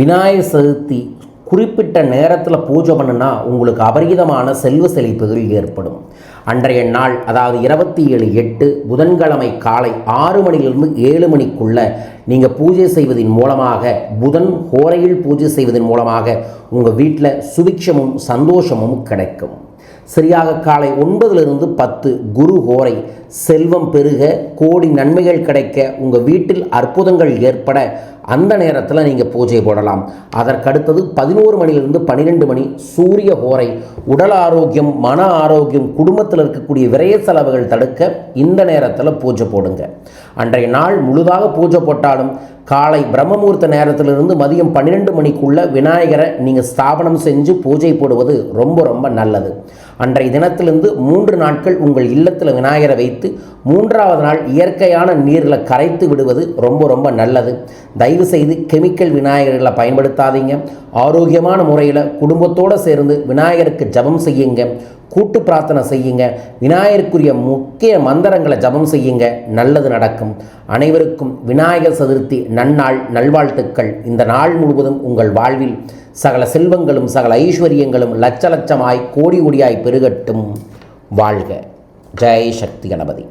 விநாயகர் சதுர்த்தி குறிப்பிட்ட நேரத்தில் பூஜை பண்ணுனா உங்களுக்கு அபரிதமான செல்வ செழிப்புகள் ஏற்படும். அன்றைய நாள் அதாவது இருபத்தி ஏழு எட்டு புதன்கிழமை காலை ஆறு மணிலிருந்து ஏழு மணிக்குள்ள நீங்கள் பூஜை செய்வதன் மூலமாக புதன் கோரையில் பூஜை செய்வதன் மூலமாக உங்கள் வீட்டில் சுபிக்ஷமும் சந்தோஷமும் கிடைக்கும். சரியாக காலை ஒன்பதிலிருந்து பத்து குரு ஹோரை செல்வம் பெருக கோடி நன்மைகள் கிடைக்க உங்கள் வீட்டில் அற்புதங்கள் ஏற்பட அந்த நேரத்தில் நீங்கள் பூஜை போடலாம். அதற்கடுத்தது பதினோரு மணிலிருந்து பன்னிரெண்டு மணி சூரிய ஹோரை உடல் ஆரோக்கியம் மன ஆரோக்கியம் குடும்பத்தில் இருக்கக்கூடிய விரைய செலவுகள் தடுக்க இந்த நேரத்தில் பூஜை போடுங்க. அன்றைய நாள் முழுதாக பூஜை போட்டாலும் காலை பிரம்மமுகூர்த்த நேரத்திலிருந்து மதியம் பன்னிரெண்டு மணிக்குள்ளே விநாயகரை நீங்கள் ஸ்தாபனம் செஞ்சு பூஜை போடுவது ரொம்ப ரொம்ப நல்லது. அன்றைய தினத்திலிருந்து மூன்று நாட்கள் உங்கள் இல்லத்தில் விநாயகரை வைத்து மூன்றாவது நாள் இயற்கையான நீரில் கரைத்து விடுவது ரொம்ப ரொம்ப நல்லது. தயவு செய்து கெமிக்கல் விநாயகர்களை பயன்படுத்தாதீங்க. ஆரோக்கியமான முறையில் குடும்பத்தோடு சேர்ந்து விநாயகருக்கு ஜபம் செய்யுங்க. கூட்டு பிரார்த்தனை செய்யுங்க. விநாயகருக்குரிய முக்கிய மந்திரங்களை ஜபம் செய்யுங்க. நல்லது நடக்கும். அனைவருக்கும் விநாயகர் சதுர்த்தி நன்னாள் நல்வாழ்த்துக்கள். இந்த நாள் முழுவதும் உங்கள் வாழ்வில் சகல செல்வங்களும் சகல ஐஸ்வர்யங்களும் லட்ச லட்சமாய் கோடி கோடியாய் பெருகட்டும். வாழ்க. ஜெய் சக்தி கணபதி.